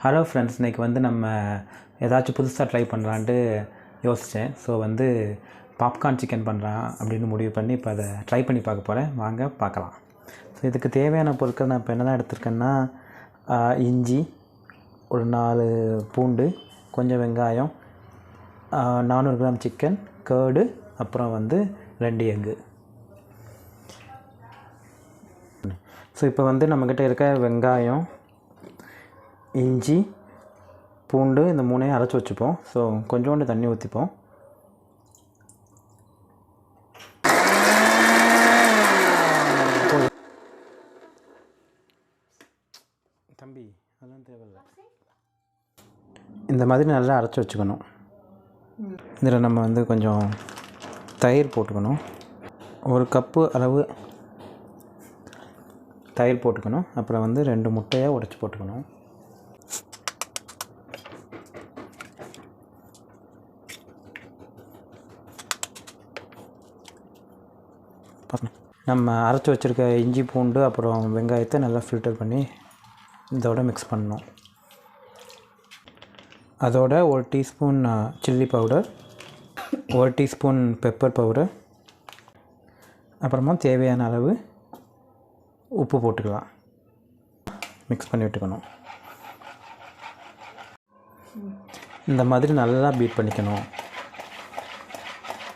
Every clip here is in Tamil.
ஹலோ ஃப்ரெண்ட்ஸ் இன்றைக்கி வந்து நம்ம ஏதாச்சும் புதுசாக ட்ரை பண்ணலான்ட்டு யோசித்தேன் ஸோ வந்து பாப்கார்ன் சிக்கன் பண்ணுறான் அப்படின்னு முடிவு பண்ணி இப்போ அதை ட்ரை பண்ணி பார்க்க போகிறேன் வாங்க பார்க்கலாம். ஸோ இதுக்கு தேவையான பொருட்கள் நான் இப்போ என்ன தான் எடுத்திருக்கேன்னா இஞ்சி ஒரு நாலு பூண்டு கொஞ்சம் வெங்காயம் நானூறு கிராம் சிக்கன் கேர்டு அப்புறம் வந்து ரெண்டு எங்கு ஸோ இப்போ வந்து நம்மக்கிட்ட இருக்க வெங்காயம் இஞ்சி பூண்டு இந்த மூணையும் அரைச்சி வச்சுப்போம். ஸோ கொஞ்சோண்டு தண்ணி ஊற்றிப்போம் தம்பி அதெல்லாம் தேவையில்லை. இந்த மாதிரி நல்லா அரைச்சி வச்சுக்கணும். இதில் நம்ம வந்து கொஞ்சம் தயிர் போட்டுக்கணும். ஒரு கப்பு அளவு தயிர் போட்டுக்கணும். அப்புறம் வந்து ரெண்டு முட்டையாக உடச்சி போட்டுக்கணும். நம்ம அரைச்சி வச்சுருக்க இஞ்சி பூண்டு அப்புறம் வெங்காயத்தை நல்லா ஃபில்டர் பண்ணி இதோட மிக்ஸ் பண்ணணும். அதோட ஒரு டீஸ்பூன் சில்லி பவுடர் ஒரு டீஸ்பூன் பெப்பர் பவுடர் அப்புறமா தேவையான அளவு உப்பு போட்டுக்கலாம். மிக்ஸ் பண்ணி விட்டுக்கணும். இந்த மாதிரி நல்லா பீட் பண்ணிக்கணும்.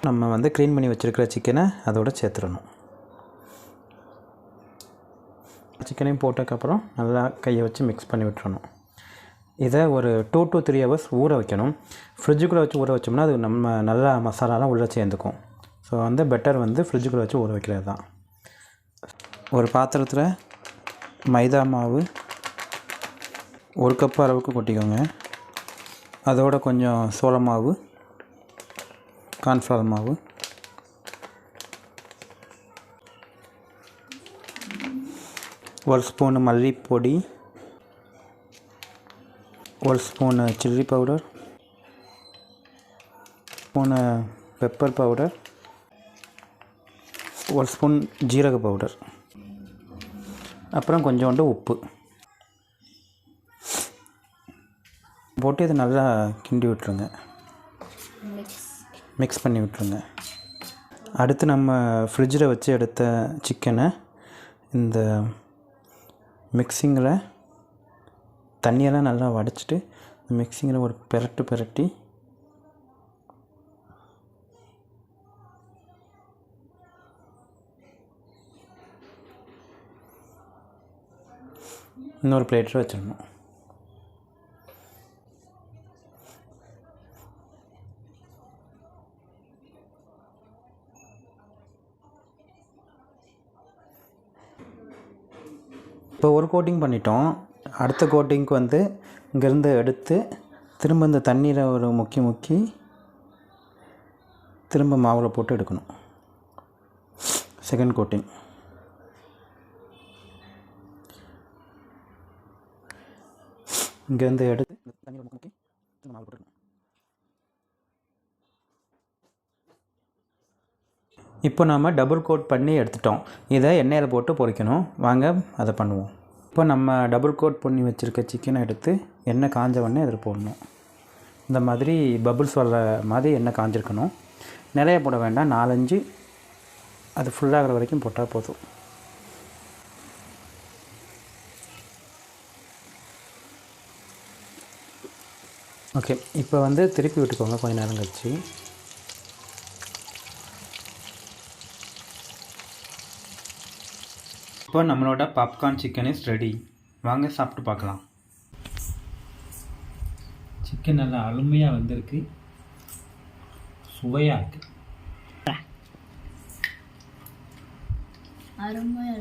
நம்ம வந்து க்ளீன் பண்ணி வச்சுருக்கிற சிக்கனை அதோட சேர்த்துடணும். சிக்கனையும் போட்டதுக்கப்புறம் நல்லா கையை வச்சு மிக்ஸ் பண்ணி விட்டுறணும். இதை ஒரு டூ டு த்ரீ ஹவர்ஸ் ஊற வைக்கணும். ஃப்ரிட்ஜுக்குள்ளே வச்சு ஊற வச்சோம்னா அது நம்ம நல்லா மசாலாலாம் உள்ளே சேர்ந்துக்கும். ஸோ வந்து பெட்டர் வந்து ஃப்ரிட்ஜுக்குள்ளே வச்சு ஊற வைக்கிறது தான். ஒரு பாத்திரத்தில் மைதா மாவு ஒரு கப் அளவுக்கு கொட்டிக்கோங்க. அதோட கொஞ்சம் சோள மாவு கார்ன்ஃப்ளவர் மாவு. ஒரு ஸ்பூனு மல்லிப்பொடி ஒரு spoon chilli powder spoon pepper powder ஒரு ஸ்பூன் ஜீரக பவுடர். அப்புறம் கொஞ்சோண்டு உப்பு. போட்டு இது நல்லா கிண்டி விட்டுருங்க. மிக்ஸ் பண்ணி விட்டுருங்க. அடுத்து நம்ம ஃப்ரிட்ஜில் வச்சு எடுத்த சிக்கனை இந்த மிக்சிங்கில் தண்ணியெல்லாம் நல்லா வடிச்சிட்டு மிக்சிங்கில் ஒரு பெரட்டு பெரட்டி இன்னொரு பிளேட்டில் வச்சிடணும். இப்போ ஒரு கோட்டிங் பண்ணிட்டோம். அடுத்த கோட்டிங்க்கு வந்து இங்கேருந்து எடுத்து திரும்ப இந்த தண்ணீரை ஒரு முக்கி முக்கி திரும்ப மாவில் போட்டு எடுக்கணும். செகண்ட் கோட்டிங் இங்கேருந்து எடுத்து தண்ணீரை முக்கி முக்கி திரும்ப மாவில் போட்டு இப்போ நாம் டபுள் கோட் பண்ணி எடுத்துட்டோம். இதை எண்ணெயில் போட்டு பொரிக்கணும் வாங்க அதை பண்ணுவோம். இப்போ நம்ம டபுள் கோட் பண்ணி வச்சுருக்க சிக்கனை எடுத்து எண்ணெய் காஞ்ச உடனே அதில் போடணும். இந்த மாதிரி பபுள்ஸ் வர்ற மாதிரி எண்ணெய் காஞ்சிருக்கணும். நிறைய போட வேண்டாம். நாலஞ்சு. அது ஃபுல்லாகிற வரைக்கும் போட்டால் போதும். ஓகே இப்போ வந்து திருப்பி விட்டுக்கோங்க. கொஞ்ச நேரம் கழிச்சு. இப்போ நம்மளோட பாப்கார்ன் சிக்கன் இஸ் ரெடி வாங்க சாப்பிட்டு பார்க்கலாம். சிக்கன் நல்லா அருமையாக வந்திருக்கு. சுவையாக இருக்குது அருமையாக